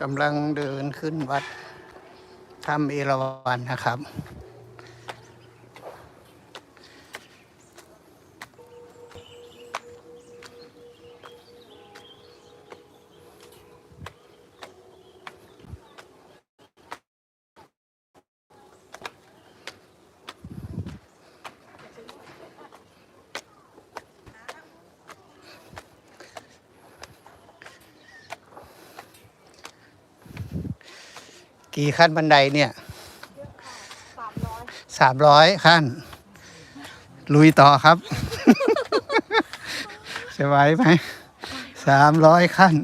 กำลังเดินขึ้นวัดถ้ำเอราวัณนะครับ กี่ขั้นบันไดเนี่ยสามร้อยสามร้อยขั้น ลุยต่อครับจะไหวไหมสามร้อยขั้น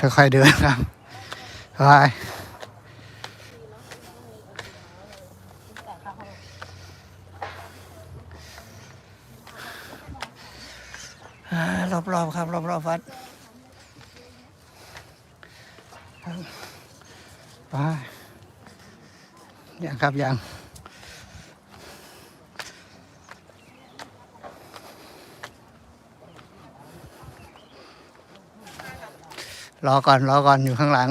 ค่อยๆเดินครับไปอ่ารอบๆครับ รอบๆวัดครับไป ครับยังรอก่อน รอก่อนอยู่ข้างหลัง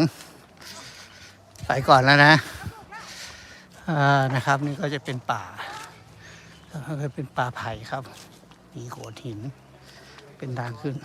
ไปก่อนแล้วนะนะครับ นี่ก็จะเป็นป่าก็เป็นป่าไผ่ครับ มีโขดหิน เป็นทางขึ้น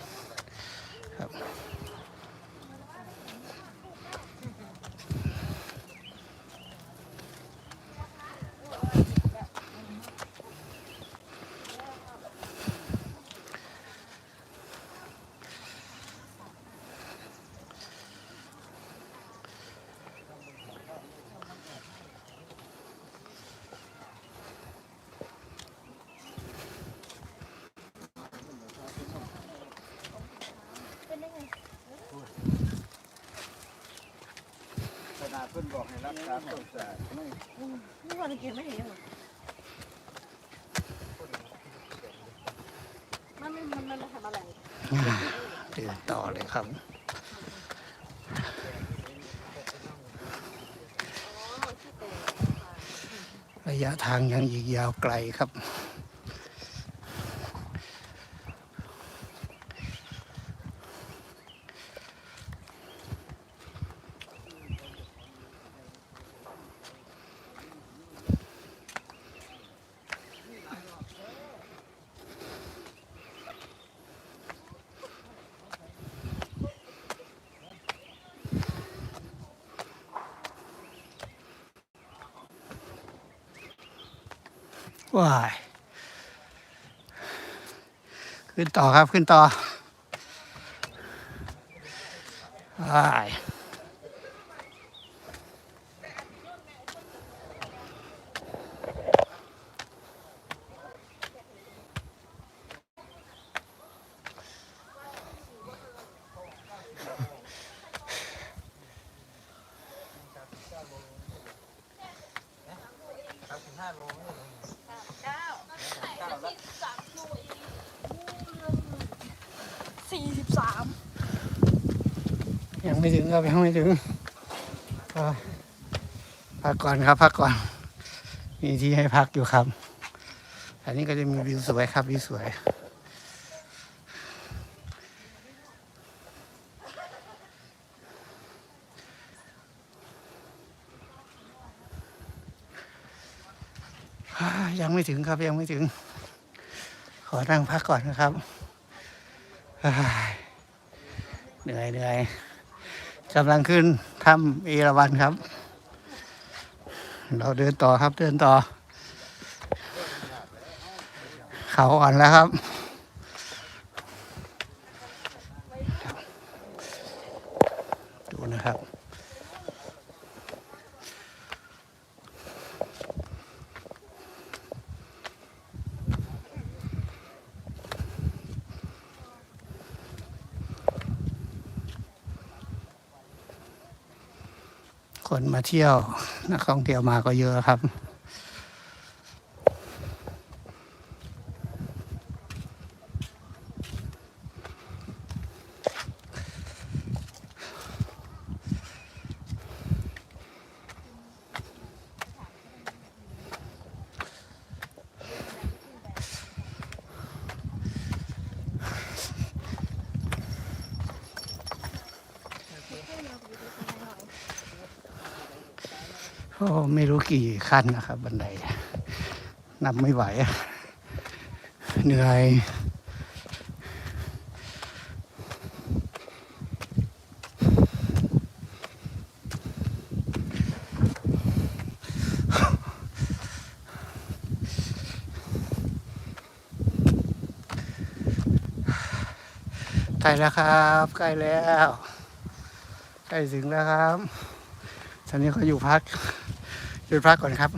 พิ่นบอกให้รักษาต้นสายไม่นี่วันกินไม่เห็นหรอมันมันมันทำอะไรเดินต่อเลยครับระยะทางยังอีกยาวไกลครับ ว้ายขึ้นต่อครับขึ้นต่อว้าย ไม่ถึงครับยังไม่ถึงพักก่อนครับพักก่อน มีที่ให้พักอยู่ครับ อันนี้ก็จะมีวิวสวยครับวิวสวยยังไม่ถึงครับยังไม่ถึง ขอนั่งพักก่อนนะครับเหนื่อยเหนื่อย กำลังขึ้นถ้ำเอราวัณครับ เราเดินต่อครับเดินต่อ เขาอ่อนแล้วครับ ดูนะครับ คน มาเที่ยว นักท่องเที่ยวมาก็เยอะครับ โอ้ไม่รู้กี่ขั้นนะครับ บันได นับไม่ไหว เหนื่อยใกล้แล้วครับใกล้แล้ว ใกล้ถึงแล้วครับตอนนี้เขาอยู่พัก หยุดพักก่อนครับ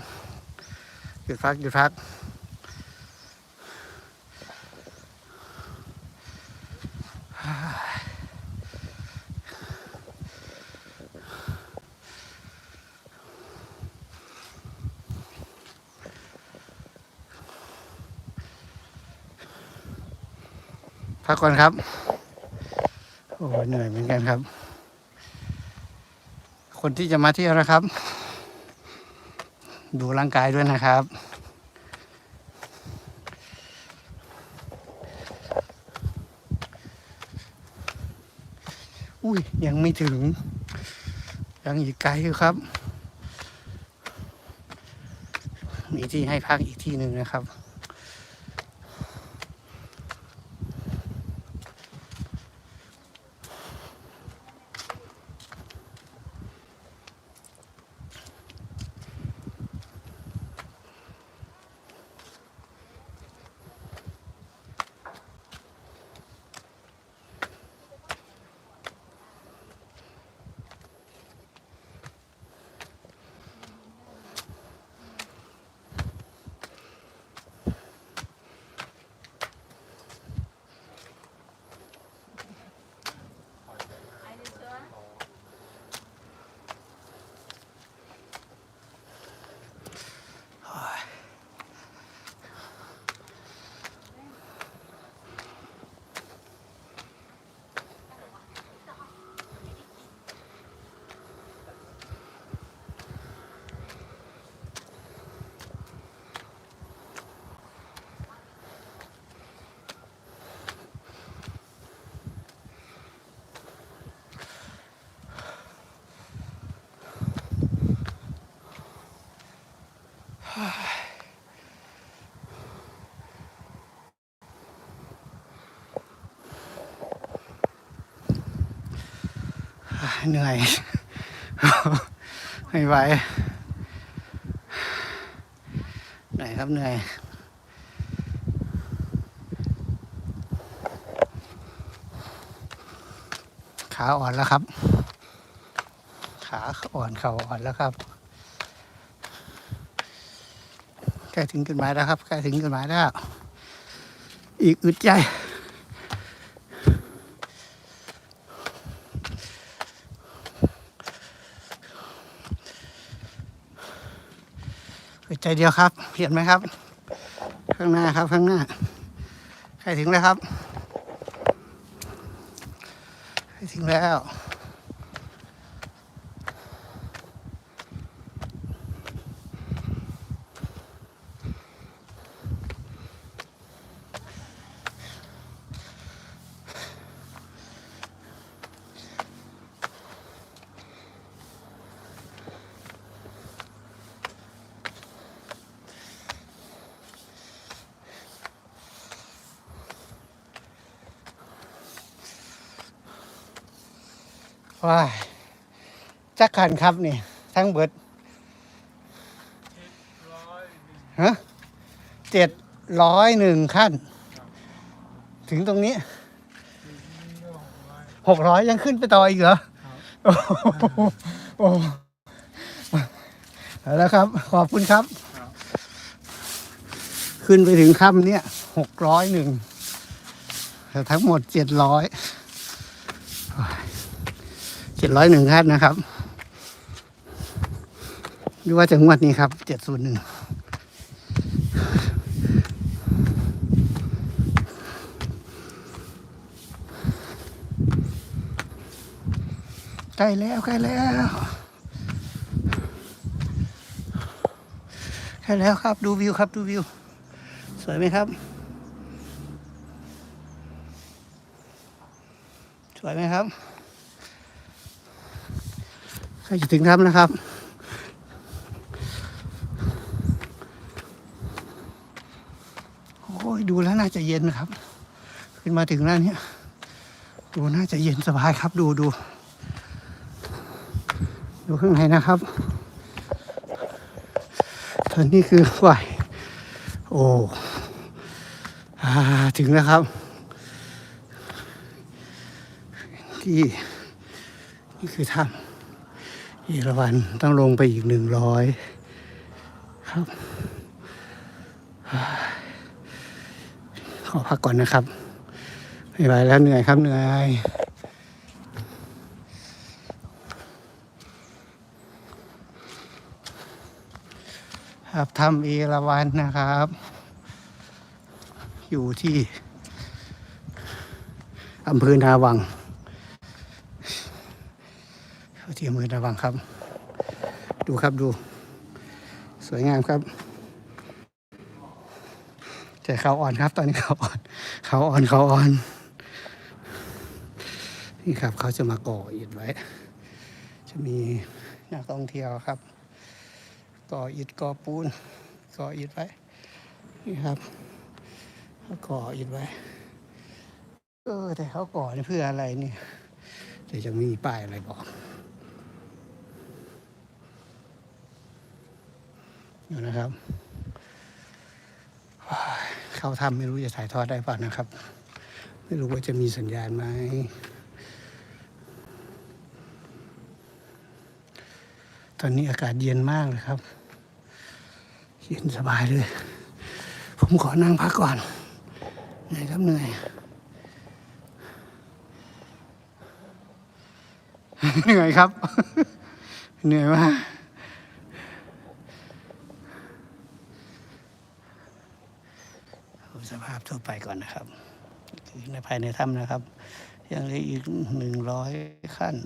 หยุดพักหยุดพัก พักก่อนครับ โอ้เหนื่อยเหมือนกันครับ คนที่จะมาเที่ยวนะครับ ดูร่างกายด้วยนะครับ อุ้ยยังไม่ถึง ยังอีกไกลอยู่ครับ มีที่ให้พักอีกที่หนึ่งนะครับ เหนื่อย ไม่ไหวเหนื่อยครับเหนื่อยขาอ่อนแล้วครับ ขาอ่อนเข่าอ่อนแล้วครับใกล้ถึงจุดหมายแล้วครับใกล้ถึงจุดหมายแล้ว อีกอึดใจ เดียวครับเห็นไหมครับ ข้างหน้าครับข้างหน้าใกล้ถึงแล้วครับใกล้ถึงแล้ว ว้ายจักขันครับนี่ ทั้งเบิดฮะเจ็ดร้อยหนึ่งขั้น ถึงตรงนี้หกร้อยยังขึ้นไปต่ออีกเหรอโอ้โหโอ้โหเอาแล้วครับ ขอบคุณครับ ขึ้นไปถึงค่ำเนี่ยหกร้อยหนึ่งแต่ทั้งหมดเจ็ดร้อยเจ็ดร้อยหนึ่งขั้นะครับหรือว่าจะงวดนี้ครับเจ็ดศูนย์หนึ่งใกล้แล้วใกล้แล้วใกล้แล้วครับดูวิวครับดูวิว สวยไหมครับ สวยไหมครับ ใกล้จะถึงถ้ำนะครับ โอ้ยดูแล้วน่าจะเย็นนะครับ ขึ้นมาถึงแล้วเนี่ยดูน่าจะเย็นสบายครับดูดูดูข้างในนะครับอันนี้คือฝ่ายโอ้ถึงแล้วครับ ที่นี่คือถ้ำ เอราวันต้องลงไปอีกหนึ่งร้อยครับ ขอพักก่อนนะครับไม่ไหวแล้วเหนื่อยครับเหนื่อยครับถ้ำเอราวันนะครับ อยู่ที่อำเภอนาวัง ที่อำเภอนาวังครับ ดูครับดู สวยงามครับแต่เขาอ่อนครับ ตอนนี้เขาอ่อนเขาอ่อนเขาอ่อน นี่ครับเขาจะมาก่ออิฐไว้ จะมีนักท่องเที่ยวครับ ก่ออิฐก่อปูน ก่ออิฐไว้ นี่ครับก่ออิฐไว้ เออแต่เขาก่อเพื่ออะไรเนี่ยแต่จะมีป้ายอะไรบอก อยู่นะครับ เข้าทำไม่รู้จะถ่ายทอดได้เปล่านะครับ ไม่รู้ว่าจะมีสัญญาณไหมตอนนี้อากาศเย็นมากเลยครับ เย็นสบายเลย ผมขอนั่งพักก่อนเหนื่อยครับเหนื่อยเหนื่อยครับ เหนื่อยมาก สภาพทั่วไปก่อ นนะครับคือในภายในถ้ำนะครับ ยังเหลืออีกหนึ่งร้อยขั้น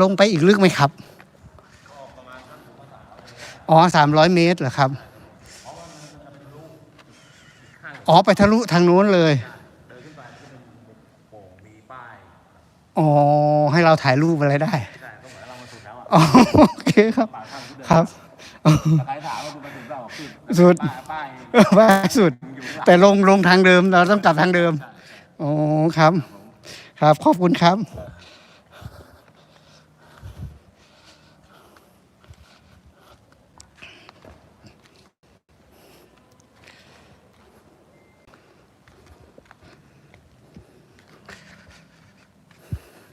ลงไปอีกลึกไหมครับอ๋อสามร้อยเมตรเหรอครับอ๋อไปทะลุทางนู้นเลยเดินขึ้นไปก็เป็นโป่งมีป้ายอ๋อให้เราถ่ายรูปอะไรได้ใช่ก็เหมือนเรามาสุดแล้วอะอ๋อโอเคครับปากถ้ำที่เดินครับใครถามว่า สุดป้ายป้ายว่าสุด อยู่ข้างหลังแต่ลงลงทางเดิมเราต้องกลับทางเดิมอ๋อครับ ครับขอบคุณครับ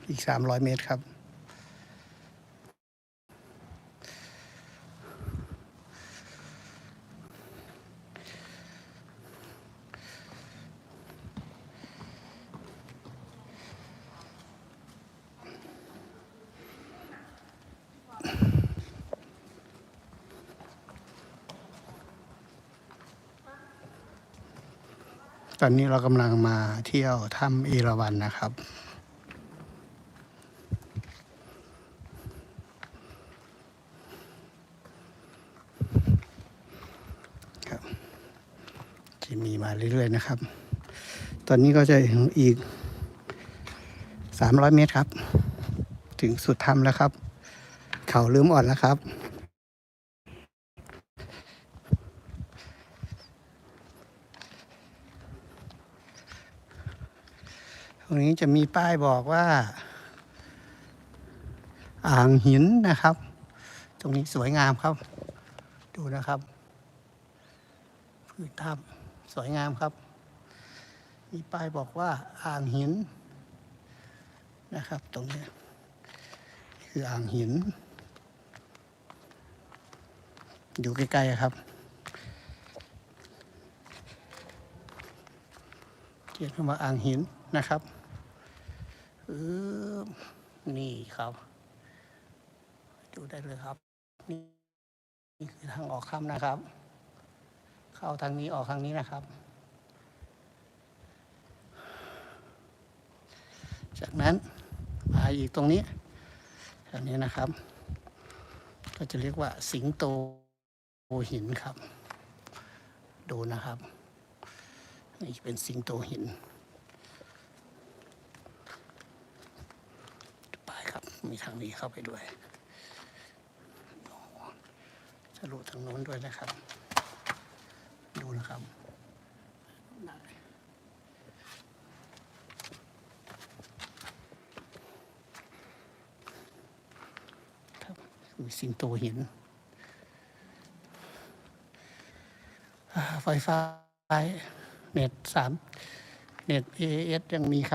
อีกสามร้อยเมตรครับ อนนี้เรากำลังมาเที่ยวถ้ำเอราวัณนะครับ ครับ จะมีมาเรื่อยๆนะครับ ตอนนี้ก็จะอีก 300 เมตรครับ ถึงสุดถ้ำแล้วครับ เขาเริ่มอ่อนแล้วครับ ตรงนี้ จะมีป้ายบอกว่า อ่างหินนะครับ ตรงนี้สวยงามครับ ดูนะครับพื้นถ้ำสวยงามครับ มีป้ายบอกว่าอ่างหินนะครับ ตรงนี้คืออ่างหิน อยู่ใกล้ๆครับเขียนคำว่าอ่างหินนะครับ นี่ครับ ดูได้เลยครับนี่นี่คือทางออกถ้ำนะครับ เข้าทางนี้ออกทางนี้นะครับ จากนั้นมาอีกตรงนี้ทางนี้นะครับ ก็จะเรียกว่าสิงโตหินครับ ดูนะครับ นี่เป็นสิงโตหินไปครับ มีทางนี้เข้าไปด้วยทะลุทางโน้นด้วยนะครับ ดูนะครับครับมีสิงโตห็นไฟฟ้าเน็ตสามเน็ตเอเอสยังมีครับ